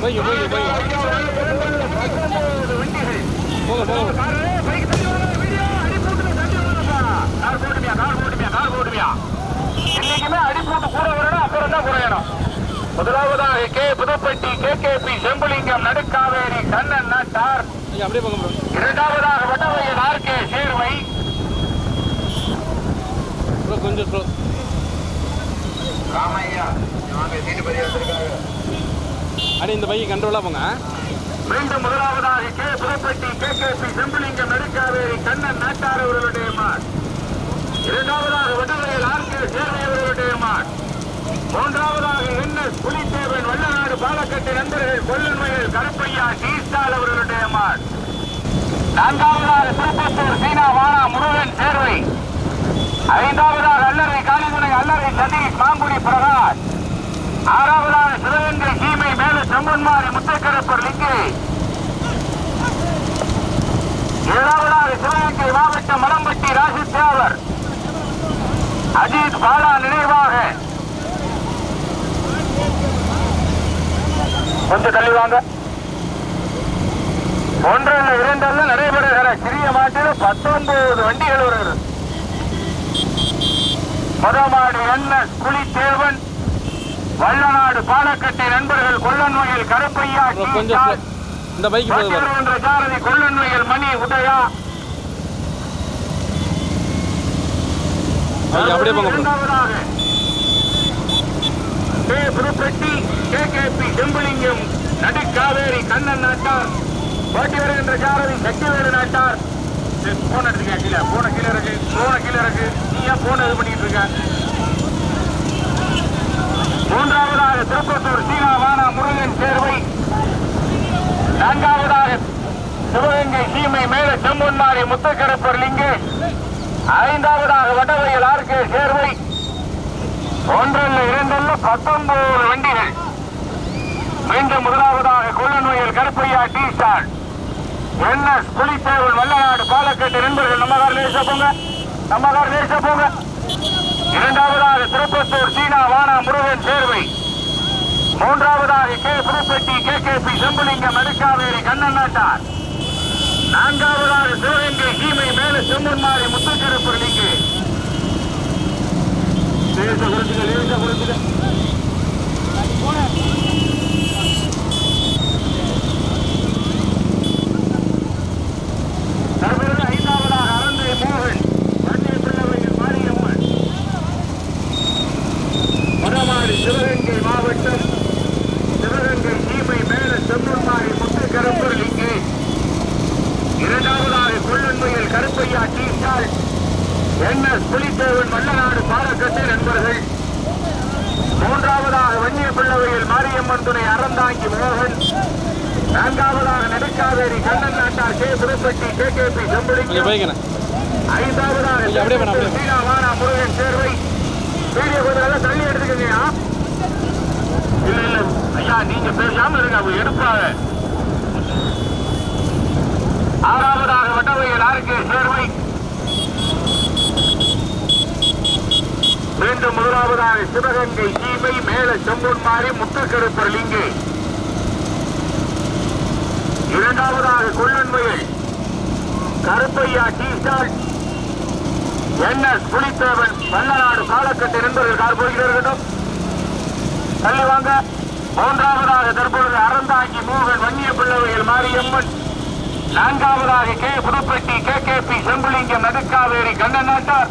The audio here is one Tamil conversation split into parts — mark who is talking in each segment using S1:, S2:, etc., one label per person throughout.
S1: போய்ங்க போய்ங்க போய்ங்க போங்க போங்க
S2: என்னைக்குமே அடிப்பூட்டு கூட வரணும் அப்புறம் தான் குறையணும் முதலாவதாக K. Pudupatti K. K. P. Sembulingam Nadukkaveri Kannan Nattar. இரண்டாவதாக வட்டவையல் ஆர் கே சேர்வை
S1: கொஞ்சம் ஸ்லோ
S2: ராமையா
S1: அடி இந்த பைக்கு கண்ட்ரோலாக போங்க.
S2: மீண்டும் முதலாவதாக K Pudupatti K K P Sembulingam Nadukkaveri Kannan Nattar அவர்களுடைய மாட் இரண்டாவதாக வட்டவையல் ஆர் கே சேர்வை அவர்களுடைய மாட் மூன்றாவதாக என்ன புலித்தேவன் வல்லநாடு பாலக்கட்டு நண்பர்கள் கொல்லன்மையில் கருப்பையா டீஸ்டால் அவர்களுடைய மாட் நான்காவதாக திருப்பத்தூர் சீனா வானா முருகன் சேர்வை. ஐந்தாவதாக அல்லறை காளிமுனை அல்லறை சதீஷ் மாங்குடி பிரகாஷ். ஆறாவதாக சிவகங்கை சீமை மேல செம்பன்மாரி முத்தக்கரப்பர் லிங்கை. ஏழாவதாக சிவகங்கை மாவட்டம் மலம்பட்டி ராசித்தேவர் அஜித் பாலா நினைவாக. கொஞ்சம் தள்ளி வாங்க. ஒன்றல்ல இரண்டல்ல நடைபெறுகிற சிறிய மாட்டில் பத்தொன்பது வண்டிகள் வருகிறது. முதமாடு என்ன புலித்தேவன். வல்லநாடு பாலக்கட்டை நண்பர்கள் கொல்லன்மையில் கருப்பையா
S1: கொஞ்சம் ஸ்லோ இந்த
S2: என்ற சாரதி கொல்லன்மையில் மணி உதயா.
S1: அப்படியே
S2: Pudupatti K K P Sembulingam Nadukkaveri Kannan Nattar போட்டி வருகின்ற சாரதி சக்திவேறு நாட்டார். போன எடுத்துக்க கீழே. போன கீழே இருக்கு. போன கீழே இருக்கு. நீ ஏன் போன் இது பண்ணிட்டு இருக்க? மூன்றாவதாக திருப்பத்தூர் சீனாவான முருகன் சேர்வை. நான்காவதாக சிவகங்கை சீமை மேல செம்பொன்மாரி முத்தக்கரப்பர் லிங்கேஷ் ஐந்தாவதாக வடவையில் ஆர்கே சேர்வை. ஒன்றல்ல இரண்டல்ல பத்தொன்பது வண்டிகள். மீண்டும் முதலாவதாக கொல்லநோயில் கருப்பையா டி ஸ்டார் என்ன புலித்தேவன் வல்லநாடு பாலக்கட்டு நண்பர்கள் நம்ம கார் லேச போங்க. நம்ம கார் போங்க. இரண்டாவதாக திருப்பத்தூர் சீனா வானா முருகன் சேர்வை. மூன்றாவதாக K. Pudupatti K. K. P. Sembulingam Adukkaveri Kannan Nattar நான்காவதாக சிவகங்கை சீமை மேல செம்மன்மாரி முத்துக்கருப்பர் லிங்கு லேச கொடுத்துக்க லேச கொடுத்துக்க தற்போது ஐந்தாவதாக அரந்தை மோகன் வன்னிய பிள்ளவையில் மாரியம்மன் வடமாடி சிவகங்கை மாவட்டம் சிவகங்கை சீமை மேல செம்மன்மாரி முத்துக்கருப்பர் லிங்கு இரண்டாவதாக கொள்ளன்மையில் கருப்பையா டீசால் என் எஸ் புலித்தேவன் மல்லநாடு பாலக்கட்டு நண்பர்கள் மூன்றாவதாக வன்னிய பிள்ளவையில் மாரியம்மன் துணை அறந்தாங்கி மோகன் நான்காவதாக நடுக்காவேரி கண்ணன் நாட்டார் கே கே ஐந்தாவதாக
S1: இல்ல,
S2: சீனா வானா முருகன் சேர்வை வீடியோ கொஞ்சம் தள்ளி எடுத்துக்கங்கய்யா இல்ல இல்ல ஐயா நீங்க பேசாம இருங்க அவங்க எடுப்பாங்க ஆறாவதாக வட்டவையில் ஆர்கே சேர்வை மீண்டும் முதலாவதாக சிவகங்கை சீமை மேல செம்பொன்மாரி முத்துக்கருப்பர் லிங்கு இரண்டாவதாக கொள்ளன்மையில் Karuppaiya tea stall N S Pulithevan Vallanadu காலக்கட்டு நண்பர்கள் கார் போய்கிட்டு தள்ளி வாங்க. மூன்றாவதாக தற்பொழுது அறந்தாங்கி மூகன் வன்னிய பிள்ளைகள் மாரியம்மன். நான்காவதாக K Pudupatti K K P Sembulingam Nadukkaveri Kannan Nattar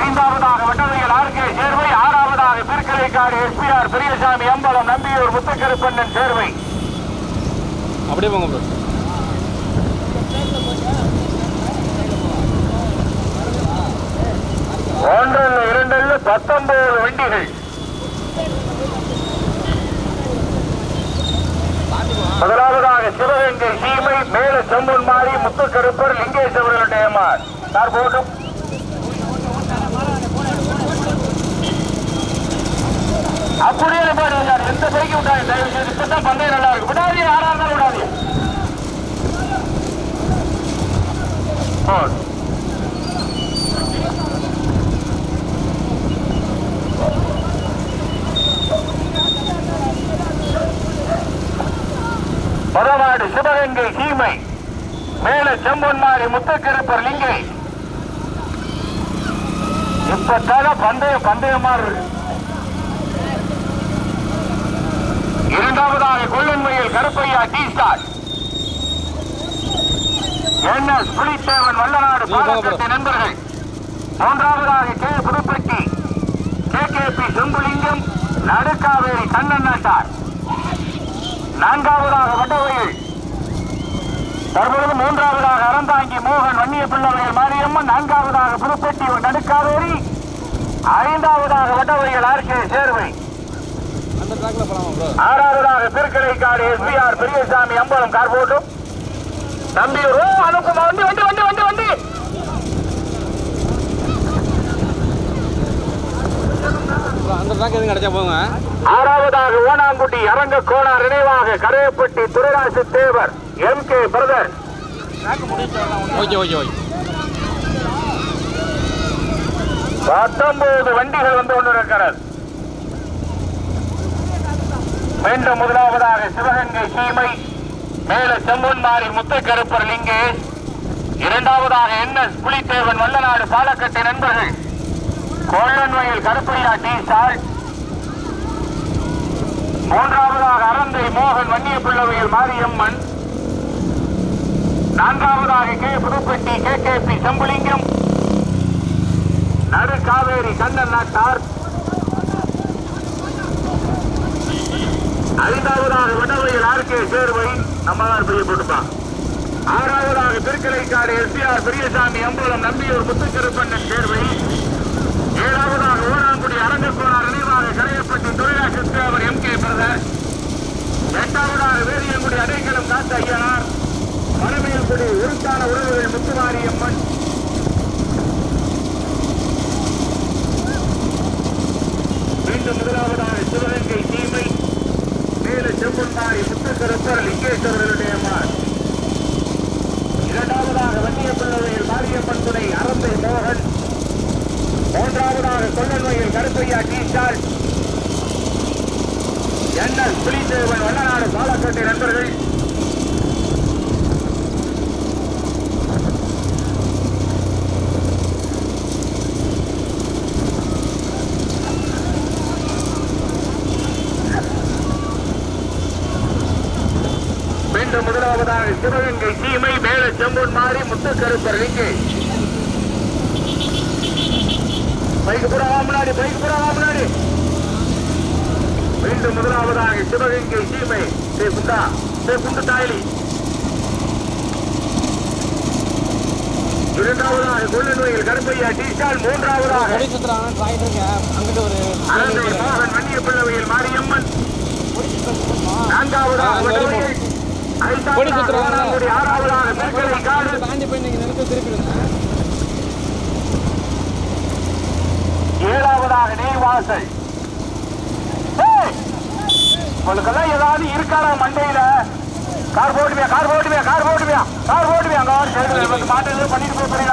S2: ஐந்தாவதாக வட்டவையில் ஆர் கே சேர்வை ஆறாவதாக திருக்கலைக்காடு எஸ்பிஆர் பெரியசாமி அம்பலம் நம்பியூர் முத்துக்கருப்பண்ணன் சேர்வை.
S1: அப்படியே போங்க
S2: ஒன்றல்ல இரண்டல்ல பத்தொன்பது வண்டிகள். முதலாவதாக சிவகங்கை சீமை மேல செம்பொன்மாரி முத்துக்கருப்பர் லிங்கேஷ் அவர்களுடைய மார் சார் போட்டும் அப்படியே பாருங்க எந்த பைக்கு விட்டாங்க தயவு செய்து இப்பதான் பந்தயம் நல்லா இருக்கு விடாதீங்க யாரா இருந்தாலும் விடாதீங்க மேல செம்பொன்மாரி முத்தக்கருப்பர் லிங்கை. இப்பத்தான பந்தயம் பந்தயமா இரண்டாவதாக கொள்ளன்மையில் Karuppaiya T star. N S Pulithevan Vallanadu Palakkattu நண்பர்கள். மூன்றாவதாக K. Pudupatti. K. K. P. Sembulingam Nadukkaveri Kannan Nattar நான்காவதாக வட்டவயல் தற்பொழுது மூன்றாவதாக அறந்தாங்கி மோகன் வன்னிய பிள்ளவையில் மாரியம்மன் நான்காவதாக புதுப்பட்டி நடுக்காவேரி ஐந்தாவதாக வட்டவயல் ஆர் சேர்வை. ஆறாவதாக திருக்கடை காடு எஸ்பிஆர் பெரியசாமி அம்பலம் கார் போட்டும். தம்பி ஓ அனுப்புமா வந்து வந்து வந்து வந்து வண்டி
S1: ப்ரோ அந்த ட்ராக் எதுவும் கிடைச்சா போங்க.
S2: ஆறாவதாக ஓனாங்குடி அரங்க கோணார் நினைவாக Karaiyappatti Durairasu Thevar M K brother
S1: okay okay okay.
S2: பத்தொன்பது வண்டிகள் வந்து கொண்டிருக்கிறது. மீண்டும் முதலாவதாக சிவகங்கை சீமை மேல செம்பொன்மாரி முத்துக்கருப்பர் லிங்கேஷ் இரண்டாவதாக என் எஸ் புலித்தேவன் வல்லநாடு பாலக்கட்டு நண்பர்கள். கொள்ளன்வயல் கருப்பையா டி சால் மூன்றாவதாக அரந்தை மோகன் வன்னிய பிள்ளவையில் மாரியம்மன். நான்காவதாக K. Pudupatti K. K. P. Sembulingam. Nadukaveri Kannan Nattar. ஐந்தாவதாக வடவையில் ஆர். கே. சேர்வை நம்மளார் பெரிய போட்டுப்பான் ஆறாவதாக திருக்கலைக்காடு எஸ்பிஆர் பெரியசாமி அம்பலம் நம்பியூர் முத்துக்கருப்பண்ணன் சேர்வை. ஏழாவதாக ஓராங்குடி அரங்கக்கோனார் நினைவாக கரையப்பட்டி தொழிலா சித்திரவர் எம் கே பிரதர். எட்டாவதாக வேதியங்குடி அடைக்கலம் காத்த ஐயனார். மணமேல்குடி உருத்தான உறவுகள் முத்துமாரியம்மன் மீண்டும் முதலாவதாக சிவகங்கை தீமை. மேல செம்புன்மாரி முத்துக்கருப்பர் லிங்கேஸ்வரருடைய மார் இரண்டாவதாக வன்னிய மாரியம்மன் துணை அரந்தை மோகன். மூன்றாவதாக கொள்ளன்மையில் கருப்பையா டி டீசால் எண்ணல் புலிதேவன் வண்ணநாடு பாலக்கோட்டை நண்பர்கள். மீண்டும் முதலாவதாக சிவகங்கை சீமை மேல செம்பூன் மாறி முத்துக்கருப்பர் லிங்கே பைக்கு புறாவா முன்னாடி பைக்கு புறாவா முன்னாடி. மீண்டும் முதலாவதாக சிவகங்கை சீமை சே குண்டா சே குண்டு தாயலி. இரண்டாவதாக கொள்ளநோயில் கருப்பையா மூன்றாவதாக.
S1: ஒரு
S2: அரந்தை மோகன் வன்னிய பிள்ளவையில் மாரியம்மன் நான்காவதாக ஆறாவதாக மேற்கலை காடு
S1: தாண்டி போய் நீங்க நிறுத்த திருப்பி இருந்தேன்
S2: ஏழாவதாக நெய்வாசல் உங்களுக்கெல்லாம் ஏதாவது இருக்காரா மண்டையில? கார் போட்டுவியா கார் போட்டுவியா கார் போட்டுவியா கார் போட்டுவியா அங்க வந்து மாட்டு பண்ணிட்டு போய்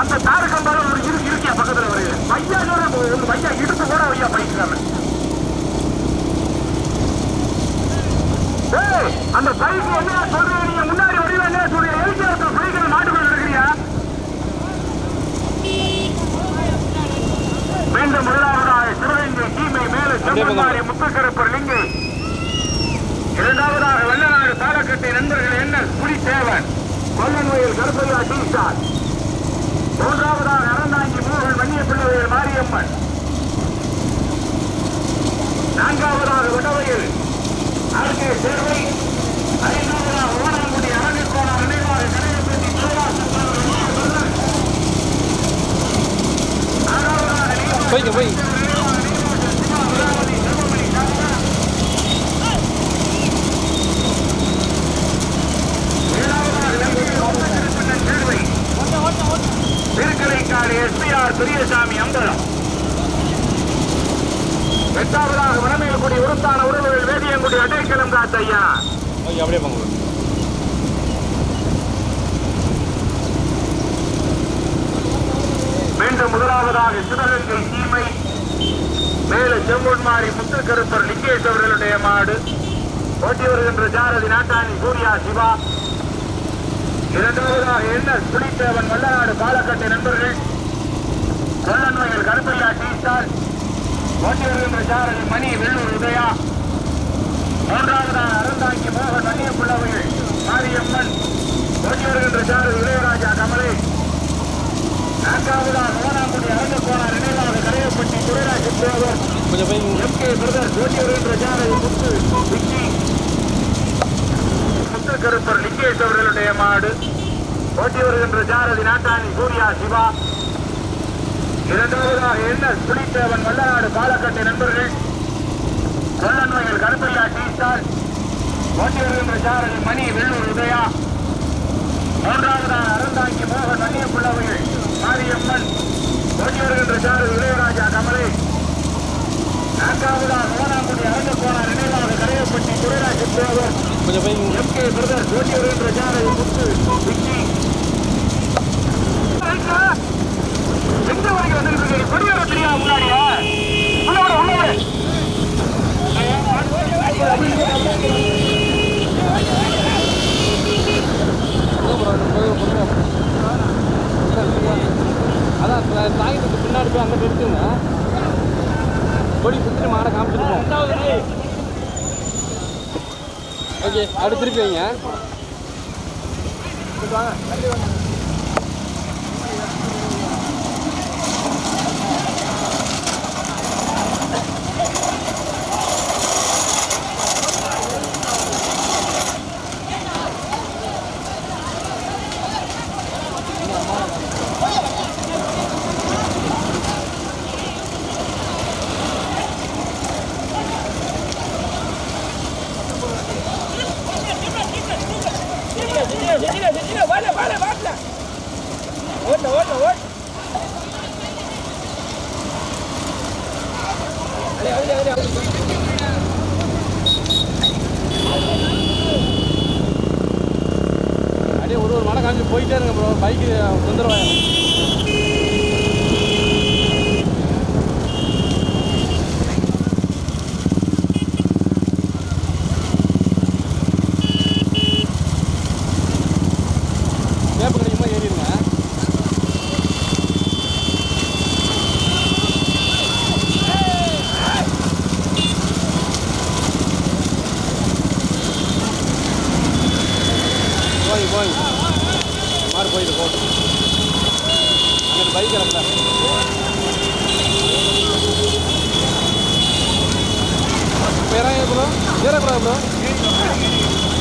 S2: அந்த தாருக்கு பாரு ஒரு இருக்கு இருக்கியா பக்கத்துல வருது பையா ஒரு பையா இடுப்பு கூட ஐயா பைக்கிறாங்க ஏய் அந்த பைக் என்ன சொல்றீங்க? நீங்க முன்னாடி வரீங்க என்ன சொல்றீங்க எதுக்கு அந்த பைக்கில் மாட்டுக்குள்ள இருக்கிறியா மீண்டும் முதலாவதாக சிவகங்கை சீமை மேல செம்மன்மாரி முத்துக்கருப்பர் லிங்கு இரண்டாவதாக வெள்ளநாடு பாலக்கட்டை நண்பர்கள் என்ன புலித்தேவன் கொல்லன்வயல் கருப்பையா டி ஸ்டார் மூன்றாவதாக அறந்தாங்கி மோகன் வன்னிய பிள்ளைகள் மாரியம்மன் நான்காவதாக வடவையில் ஆர்கே சேர்வை ஐந்தாவதாக ஓனாங்குடி அரணிக்கோணம் நினைவாக கரையப்பட்டி ஆறாவதாக நீலகிரி
S1: போய்க்க போய்
S2: திருக்கலைக்காடு எஸ்பிஆர் பெரியசாமி அம்பலம் எட்டாவதாக வனமேல்குடி உருத்தான உறவுகள் வேதியங்குடி ஐயா
S1: அப்படியே போங்க.
S2: மீண்டும் முதலாவதாக சிவகங்கை சீமை மேல செம்பொன்மாரி முத்துக்கருப்பர் லிங்கேஷ் அவர்களுடைய மாடு ஓட்டி வருகின்ற சாரதி நாட்டாணி சூர்யா சிவா. இரண்டாவதாக என்ன புலித்தேவன் வல்லநாடு பாலக்கட்டை நண்பர்கள் கொல்லன்மையில் கருப்பையா டீ ஸ்டால் ஓட்டி வருகின்ற சாரதி மணி வெள்ளூர் உதயா. மூன்றாவதாக அறந்தாங்கி மோகன் வன்னிய பிள்ளவைகள் மாரியம்மன் ஓட்டி வருகின்ற சாரதி இளையராஜா கமலே. நான்காவதாக ஓனாங்குடி அரங்க போனார் நினைவாக Karaiyappatti Durairaj Thevar M K brother ஓட்டி வருகின்ற முத்து விக்கி. முத்து கருப்பர் லிங்கேஷ் அவர்களுடைய மாடு. ஓட்டி வருகின்ற சாரதி நாட்டாணி சூர்யா சிவா. இரண்டாவதாக என்ன புலித்தேவன் வல்லநாடு பாலக்கட்டை நண்பர்கள். கொல்லன்மையில் கருப்பையா டி ஸ்டார் ஓட்டி வருகின்ற சாரதி மணி வெள்ளூர் உதயா. மூன்றாவதாக அறந்தாங்கி மோகன் வன்னிய பிள்ளவைகள் மாரியம்மன். ஓட்டி வருகின்ற சாரதி இளையராஜா கமலை. நான்காவதாக மோனாங்குடி அரங்க போனார் நினைவாக Karaiyappatti Durairaj Thevar M K brother ஓட்டி வருகின்ற சாரதி முத்து விக்கி. எங்க வரைக்கும் வந்துருக்கு கொடியோட தெரியாது முன்னாடியா? உள்ளோட உள்ளோட
S1: அதான் தாயத்துக்கு பின்னாடி போய் அங்கே நிறுத்துங்க கொடி சுற்றி மாடை காமிச்சிருப்போம் ஓகே அப்படி திருப்பி வைங்க அப்படியே ஒரு ஒரு மலை காமிச்சு போயிட்டே இருங்க ப்ரோ பைக்கு தொந்தரவாயிரும் ハハハハ!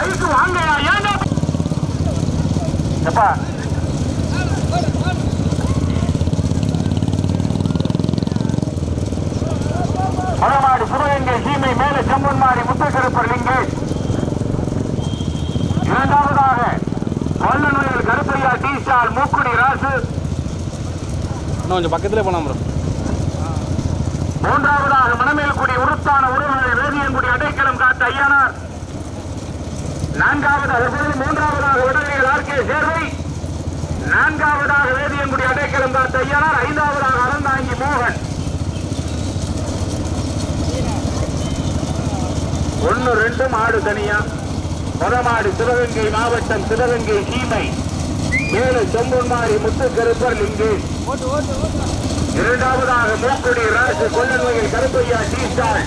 S1: பைக்
S2: வாங்கயா ஏன்டா எப்பா? மணமாடி சிவகங்கை சீமை மேல செம்மன்மாடி முத்தக்கருப்பர் லிங்கேஷ் இரண்டாவதாக கொல்லநோயில் கருப்பையா டீ ஸ்டால் மூக்குடி ராசு.
S1: கொஞ்சம் பக்கத்துலேயே போகலாம் ப்ரோ
S2: மூன்றாவதாக மணமேல்குடி உருத்தான உறவுகள் வேதியங்குடி அடைக்கலம் காத்த ஐயனார். நான்காவதாக மூன்றாவதாக உடனே ஆர் கே. சேர்வை நான்காவதாக வேதியங்குடி அடைக்கலம் காத்த ஐயனார் ஐந்தாவதாக அறந்தாங்கி மோகன். ஒன்னு ரெண்டு மாடு தனியா. மொதமாடு சிவகங்கை மாவட்டம் சிவகங்கை சீமை. மேலு செம்பொன்மாரி முத்துக்கருப்பர் லிங்கு. இரண்டாவதாக மூக்குடி ராசு கொல்லன்மையில் கருப்பையா டீஸ்டால்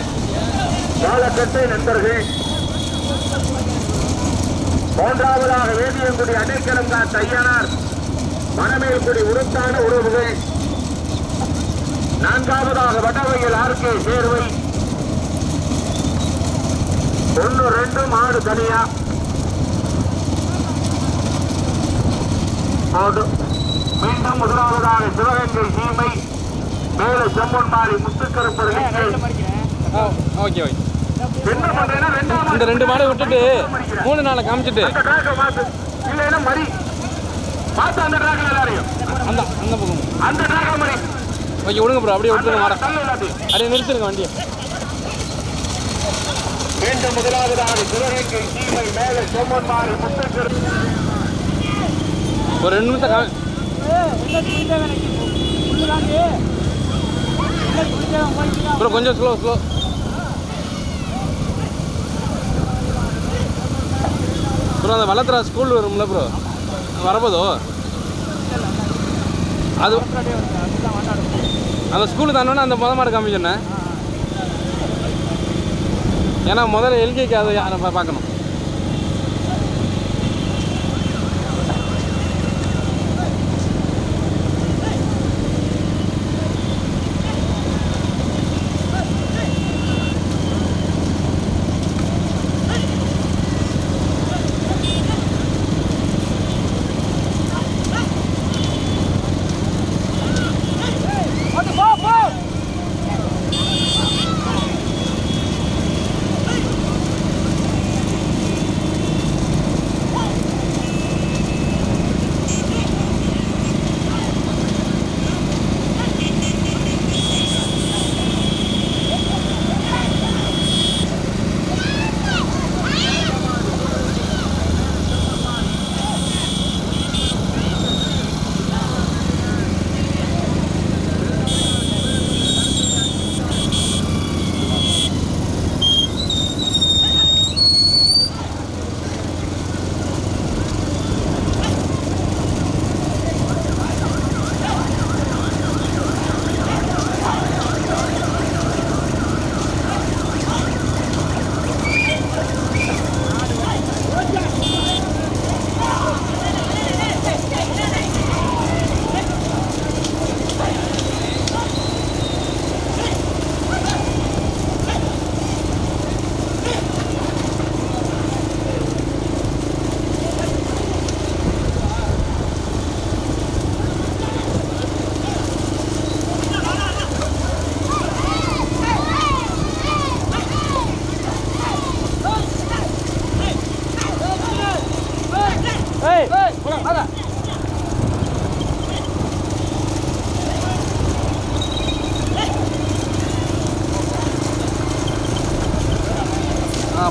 S2: வாழக்கட்டை நண்பர்கள். மூன்றாவதாக வேதியங்குடி அடைக்கலம் காத்த ஐயனார் மணமேல்குடி உருத்தான உறவுகள் நான்காவதாக வடவையில் ஆர்கே சேர்வை. ஒன்று ரெண்டு மாடு தனியா. மீண்டும் முதலாவதாக சிவகங்கை சீமை. மேல செம்மொன்மாரி முத்துக்கருப்பர்
S1: ஆ ஓகே ஓகே. இந்த ரெண்டு மாடை விட்டுட்டு மூணு நாளை காமிச்சிட்டு.
S2: அந்த
S1: பக்கம் ஓகே விடுங்க ப்ரோ அப்படியே விட்டுருங்க மாடை. அப்படியே நிறுத்துருங்க வண்டியை.
S2: மீண்டும் முதலாவதாக சிவகங்கை சீமை மேல செம்மொன்மாரி முத்துக்கருப்பர்
S1: ஒரு ரெண்டு நிமிஷம் காமி ப்ரோ கொஞ்சம் ஸ்லோ ஸ்லோ ப்ரோ அந்த வளர்த்துறா ஸ்கூல் வரும்ல ப்ரோ வரப்போதோ? அது அந்த ஸ்கூலு தானோன்னு அந்த முத மாடு காமிச்சோன்னே ஏன்னா முதல்ல எல்கேக்கு அதை யாரை பார்க்கணும்?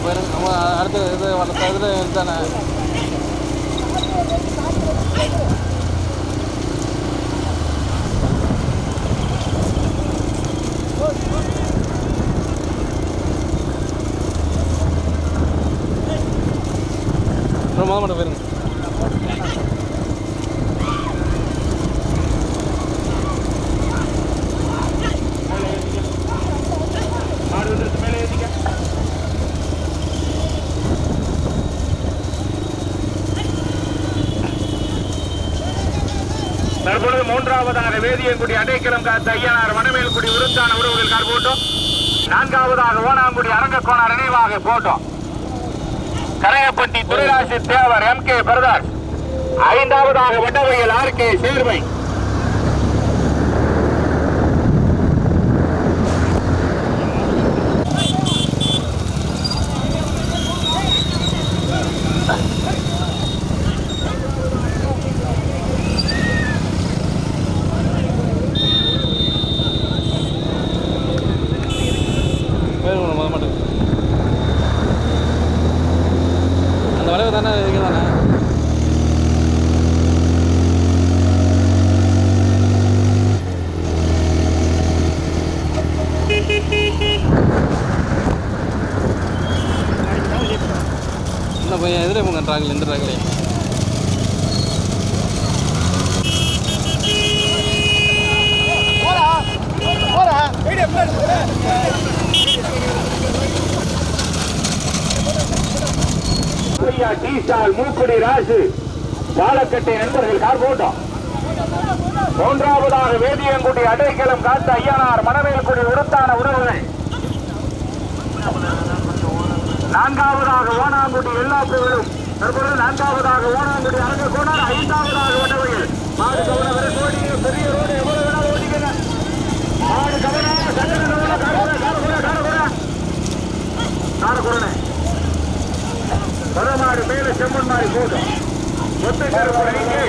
S1: போயிரு. நம்ம அடுத்த இது அடுத்த இதில் இதுதானே. அப்புறம் மட்டும் போயிருங்க
S2: மாடு வந்துருச்சு மேலே ஏத்திக்க தற்பொழுது மூன்றாவதாக வேதியங்குடி அடைக்கலம் காத்த ஐயனார் மணமேல்குடி உருத்தான உறவுகள் கார் போட்டோம். நான்காவதாக ஓனாங்குடி அரங்கக்கோணார் நினைவாக போட்டோம். Karaiyappatti Durairasi Thevar M K பிரதாஸ். ஐந்தாவதாக வட்டவையில் ஆர் கே சேர்வை
S1: போயிருங்க முத மட்டும் அந்த வளைவு தானே இங்கே தானே
S2: டி ஸ்டால் மூக்குடி ராசு. பாலக்கட்டை நண்பர்கள் கார் போட்டோம் மூன்றாவதாக வேதியங்குடி அடைக்கலம் காத்த ஐயனார் மணவேல்குடி உருத்தான உறவுகள் நான்காவதாக ஓனாங்குடி எல்லா புகழும் தற்பொழுது நான்காவதாக ஓனாங்குடி அரங்க கோணார் ஐந்தாவதாக உணவையில் மாடு கவனவரை கோடி பெரிய ரோடு எவ்வளவு வேணாலும் ஓடிக்கிறேன் மாடு கவனம் சங்கர கவனம் காரகுட காரகுட காரகுட காரகுடனே பதமாடு மேல செம்மன் மாறி போதும் ஒத்த கருப்படைக்கு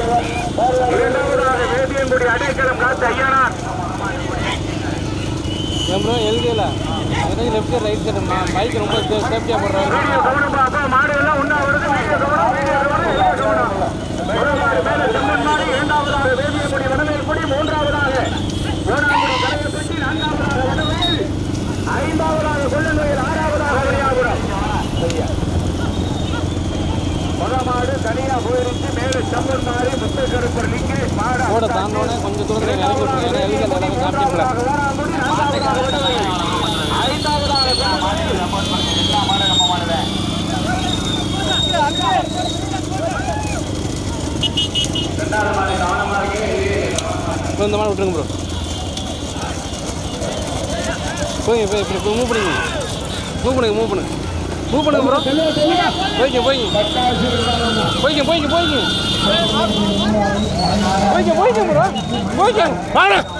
S2: இரண்டாவதாக வேதியங்குடி அடைக்கலம் காத்து ஐயானா
S1: ப்ரோ எனக்கு லெஃப்ட் ரைட் சைடு பைக் ரொம்ப சேஃப்டியாக போடுறாங்க
S2: மாடு ஐந்தாவதாக கொல்லநோயில் ஆறாவதாக வழியாபுரம் பதமாடு தனியா போயிருச்சு. மேல செம்மன் மாறி முத்தக்கருப்பர் லிங்கேஷ் மாடு
S1: கொஞ்சம் தூரத்தில் இறக்கி விட்டுருங்க ஏன்னா எல்கேல எல்லாமே காமிச்சிருக்கல ப்ரோ இந்த மாதிரி விட்டுருங்க ப்ரோ போய் போய் இப்படி மூவ் பண்ணுங்க மூவ் பண்ணுங்க மூவ் பண்ணுங்க மூவ் பண்ணுங்க ப்ரோ போய்ங்க போய்ங்க போய்ங்க போய்ங்க போய்ங்க போய்ங்க போய்ங்க ப்ரோ போய்ங்க வாங்க